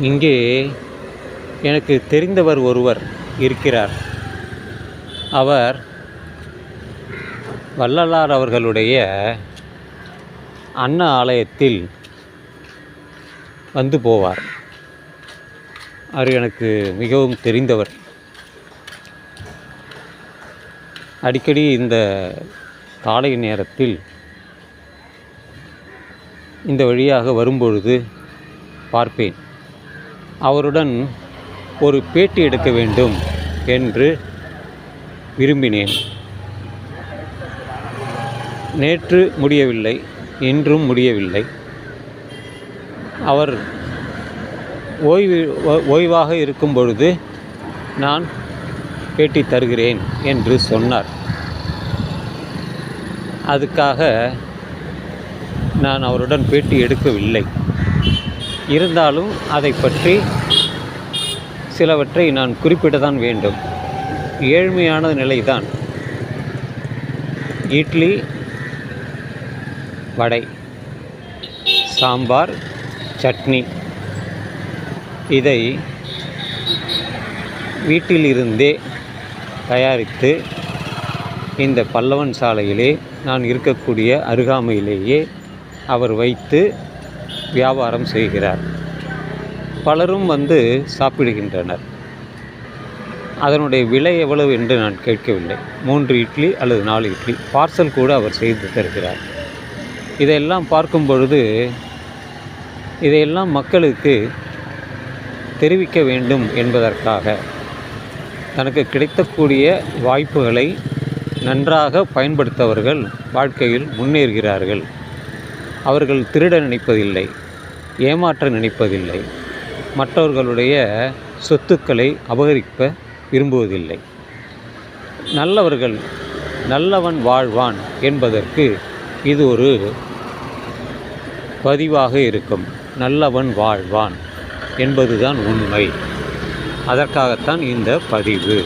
இங்கே எனக்கு தெரிந்தவர் ஒருவர் இருக்கிறார். அவர் வள்ளலார் அவர்களுடைய அன்ன ஆலயத்தில் வந்து போவார். அவர் எனக்கு மிகவும் தெரிந்தவர். அடிக்கடி இந்த காலை நேரத்தில் இந்த வழியாக வரும்பொழுது பார்ப்பேன். அவருடன் ஒரு பேட்டி எடுக்க வேண்டும் என்று விரும்பினேன். நேற்று முடியவில்லை இன்றும் முடியவில்லை. அவர் ஓய்வு ஓய்வாக இருக்கும் பொழுது நான் பேட்டி தருகிறேன் என்று சொன்னார். அதுக்காக நான் அவருடன் பேட்டி எடுக்கவில்லை. இருந்தாலும் அதை பற்றி சிலவற்றை நான் குறிப்பிட தான் வேண்டும். ஏழ்மையான நிலைதான். இட்லி வடை சாம்பார் சட்னி. இதை வீட்டிலிருந்தே தயாரித்து இந்த பல்லவன் சாலையிலே நான் இருக்கக்கூடிய அருகாமையிலேயே அவர் வைத்து வியாபாரம் செய்கிறார். பலரும் வந்து சாப்பிடுகின்றனர். அதனுடைய விலை எவ்வளவு என்று நான் கேட்கவில்லை. மூன்று இட்லி அல்லது நாலு இட்லி பார்சல் கூட அவர் செய்து தருகிறார். இதையெல்லாம் பார்க்கும் பொழுது இதையெல்லாம் மக்களுக்கு தெரிவிக்க வேண்டும் என்பதற்காக தனக்கு கிடைக்கக்கூடிய வாய்ப்புகளை நன்றாக பயன்படுத்தவர்கள் வாழ்க்கையில் முன்னேறுகிறார்கள். அவர்கள் திருட நினைப்பதில்லை ஏமாற்ற நினைப்பதில்லை மற்றவர்களுடைய சொத்துக்களை அபகரிக்க விரும்புவதில்லை. நல்லவர்கள் நல்லவன் வாழ்வான் என்பதற்கு இது ஒரு பதிவாக இருக்கும். நல்லவன் வாழ்வான் என்பதுதான் உண்மை. அதற்காகத்தான் இந்த பதிவு.